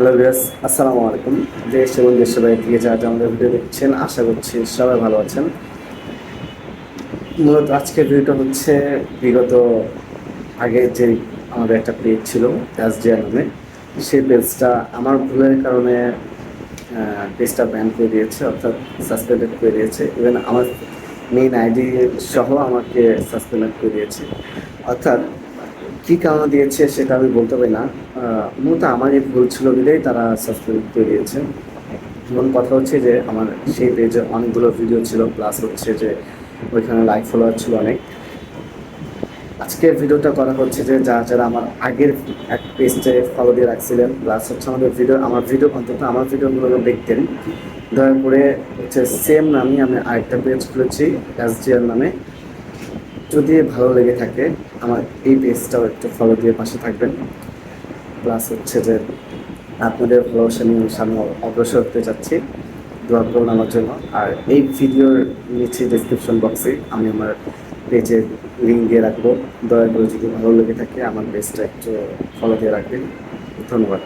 Hello বিয়াস আসসালামু আলাইকুম দেশ এবং দেশের বাইরে থেকে যারা আমাদের ভিডিও দেখছেন, আশা করছি সবাই ভালো আছেন। মূলত আজকের ভিডিওটা হচ্ছে বিগত আগে যে আমাদের একটা পেজ ছিল এসডিআর নামে। সেই পেজটা আমার ভুলের কারণে পেজটা ব্যান করে দিয়েছে, অর্থাৎ সাসপেন্ডেড করে দিয়েছে। ইভেন আমার মেইন আইডি সহ আমাকে সাসপেন্ড করে দিয়েছে। অর্থাৎ কী কারণে দিয়েছে সেটা আমি বলতে পারি না। মূলত আমারই ভুল ছিল বলেই তারা সাসপেন্ড করে দিয়েছে। এমন কথা হচ্ছে যে আমার সেই পেজে অনেকগুলো ভিডিও ছিল প্লাস হচ্ছে যে ওইখানে লাইক ফলোয়ার ছিল অনেক। আজকের ভিডিওটা করা হচ্ছে যে যারা যারা আমার আগের এক পেজে ফলো দিয়ে রাখছিলেন প্লাস হচ্ছে আমাদের ভিডিও আমার ভিডিও অন্তত, আমার ভিডিওগুলো দেখতেন দয়া করে হচ্ছে সেম নামে আমি আরেকটা পেজ খুলেছি এসডিএল নামে। যদি ভালো লেগে থাকে, আমার এই পেজটাও একটু ফলো দিয়ে পাশে থাকবেন। প্লাস হচ্ছে যে আপনাদের ভালোবাসা নিয়ে সামনে অগ্রসর হতে চাচ্ছি দোয়া করুন আমার জন্য। আর এই ভিডিওর নিচে ডিসক্রিপশন বক্সে আমি আমার পেজের লিঙ্ক দিয়ে রাখব। দয়া করে যদি ভালো লেগে থাকে, আমার পেজটা একটু ফলো দিয়ে রাখবেন। ধন্যবাদ।